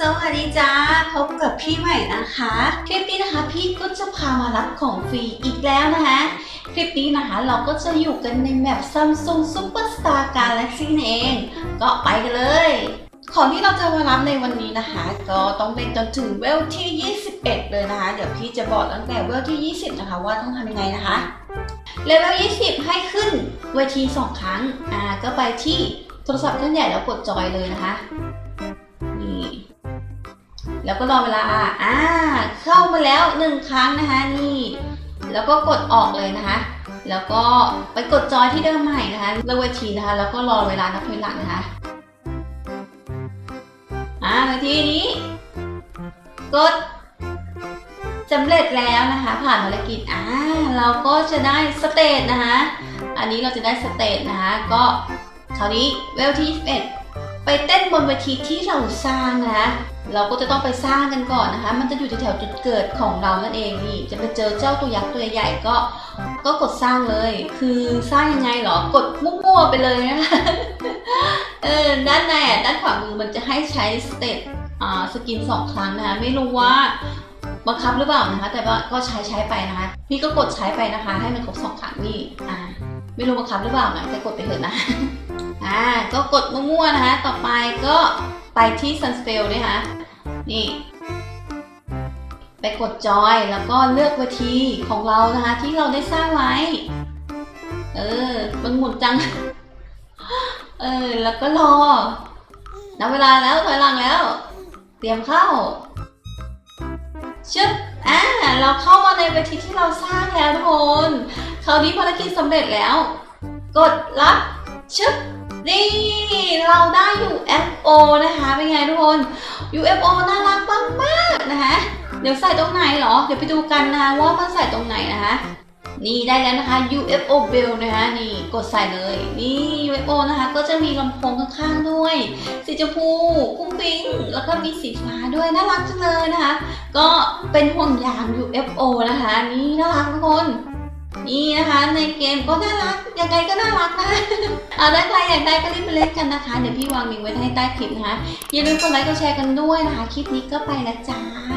สวัสดีจ้าพบกับพี่ใหม่นะคะ คลิปนี้นะคะพี่ก็จะพามารับของฟรีอีกแล้วนะคะ คลิปนี้นะคะเราก็จะอยู่กันในแมป Samsung Superstar Galaxy นั่เอง ก็ไปกันเลย ของที่เราจะมารับในวันนี้นะคะ ก็ต้องเป็นจนถึงเวลที่ 21 เลยนะคะ เดี๋ยวพี่จะบอกตั้งแต่เวลที่ 20 นะคะว่าต้องทำยังไงนะคะเลเวล 20 ให้ขึ้นเวที 2 ครั้งอ่าก็ไปที่โทรศัพท์เครื่องใหญ่แล้วกดจอยเลยนะคะ แล้วก็รอเวลาอ่าเข้ามาแล้วหนึ่งครั้งนะคะนี่ แล้วก็กดออกเลยนะคะ แล้วก็ไปกดจอยที่เดิมใหม่นะคะเลือกเวทีนะคะ แล้วก็รอเวลานับถอยหลังนะคะอ่าเวทีนี้ กดสำเร็จแล้วนะคะ ผ่านภารกิจอ่าเราก็จะได้สเตจนะคะ อันนี้เราจะได้สเตจนะคะ ก็คราวนี้เวลที่21 ไปเต้นบนเวทีที่เราสร้างนะ เราก็จะต้องไปสร้างกันก่อนนะคะ มันจะอยู่แถวจุดเกิดของเรานั่นเองนี่ จะไปเจอเจ้าตัวยักษ์ตัวใหญ่ก็ ก็กดสร้างเลย คือสร้างยังไงเหรอ กดมั่วๆไปเลยนะคะ เออ ด้านในอะด้านขวามือมันจะให้ใช้สเตตอ่า สกินสองครั้งนะคะ ไม่รู้ว่าบังคับหรือเปล่านะคะ แต่ว่าก็ใช้ใช้ไปนะคะ พี่ก็กดใช้ไปนะคะ ให้มันครบสองครั้งนี่ อ่า ไม่รู้บังคับหรือเปล่านะแต่กดไปเถอะนะ อ่าก็กดมั่วๆนะคะ ต่อไปก็ไปที่ Sunspell นะคะนี่ ไปกดจอยแล้วก็เลือกเวทีของเรานะคะ ที่เราได้สร้างไว้ เออ มันหมุนจัง เออ แล้วก็รอนับเวลาแล้วถอยหลังแล้ว เตรียมเข้าชึบอ่าเราเข้ามาในเวทีที่เราสร้างแล้วทุกคนคราวนี้ภารกิจสำเร็จแล้ว กดรับชึบ นี่เราได้ UFO นะคะเป็นไงทุกคน UFO น่ารักมากๆนะคะ เดี๋ยวใส่ตรงไหนเหรอ เดี๋ยวไปดูกันนะคะว่ามันใส่ตรงไหนนะคะ นี่ได้แล้วนะคะ UFO Bell นะคะนี่กดใส่เลย นี่ UFO นะคะก็จะมีลำโพงข้างๆด้วย สีชมพูกุ้งปิ้งแล้วก็มีสีฟ้าด้วยน่ารักจังเลยนะคะ ก็เป็นห่วงยาง UFO นะคะ นี่น่ารักทุกคน นี่นะคะในเกมก็น่ารักยังไงก็น่ารักนะเอาได้ใครอยากได้ก็รีบไปเล่นกันนะคะ เดี๋ยวพี่วางลิงก์ไว้ให้ใต้คลิปนะคะอย่าลืมกดไลค์กดแชร์กันด้วยนะคะ คลิปนี้ก็ไปแล้วจ้า